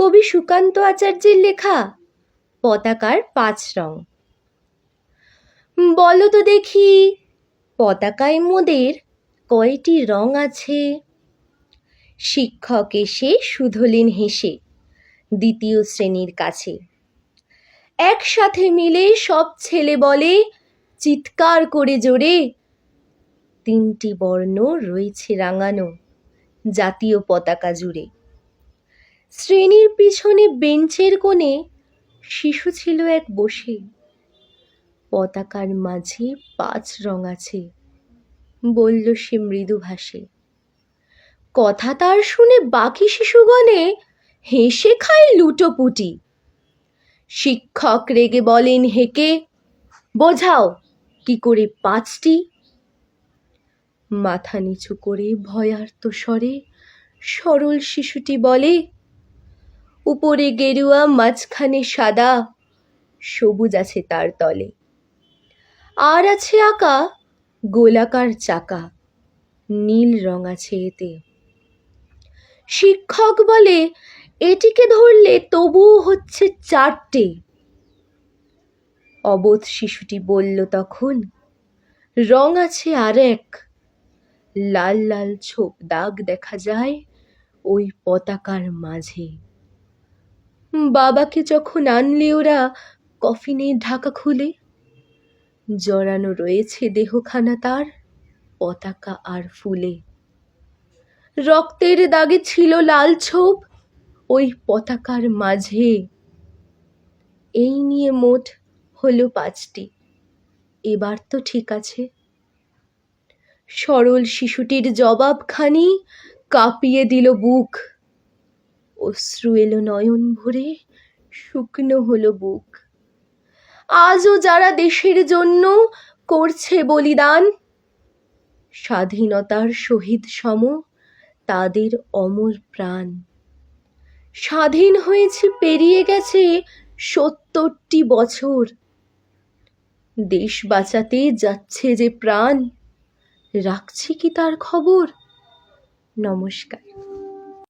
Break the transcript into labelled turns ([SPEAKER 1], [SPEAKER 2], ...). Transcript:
[SPEAKER 1] কবি সুকান্ত আচার্যের লেখা পতাকার পাঁচ রং। বলো তো দেখি, পতাকায় মোদের কয়টি রং আছে? শিক্ষক এসে শুধলেন হেসে, দ্বিতীয় শ্রেণির কাছে। একসাথে মিলে সব ছেলে বলে, চিৎকার করে জোরে, তিনটি বর্ণ রয়েছে রাঙানো, জাতীয় পতাকা জুড়ে। শ্রেণির পিছনে বেঞ্চের কোণে শিশু ছিল এক বসে। পতাকার মাঝে পাঁচ রং আছে, বলল সে মৃদু ভাষে। কথা তার শুনে বাকি শিশুগণে হেসে খায় লুটোপুটি। শিক্ষক রেগে বলেন, হেকে, বোঝাও কি করে পাঁচটি? মাথা নিচু করে ভয়ার্ত স্বরে সরল শিশুটি বলে উপরে গেরুয়া, মাঝখানে সাদা। সবুজ আছে তার তলে। আর আছে আঁকা, গোলাকার চাকা। নীল রং আছে এতে। শিক্ষক বলে, এটিকে ধরলে তবুও হচ্ছে চারটে। অবোধ শিশুটি বলল তখন, রং আছে আর এক। লাল লাল ছোপ দাগ দেখা যায় ওই পতাকার মাঝে। বাবাকে যখন আনলে ওরা কফিনের ঢাকা খুলে। জড়ানো রয়েছে দেহখানা তার, পতাকা আর ফুলে। রক্তের দাগে ছিল লাল ছোপ, ওই পতাকার মাঝে। এই নিয়ে মোট হলো পাঁচটি। এবার তো ঠিক আছে। সরল শিশুটির জবাবখানি কাঁপিয়ে দিল বুক। অশ্রু এলো নয়ন ভরে, শুকনো হলো বুক। আজও যারা দেশের জন্য করছে বলিদান, স্বাধীনতার শহীদ সম তাদের অমর প্রাণ। স্বাধীন হয়েছে, পেরিয়ে গেছে সত্তরটি বছর। দেশ বাঁচাতে যাচ্ছে যে প্রাণ, রাখছে কি তার খবর? নমস্কার।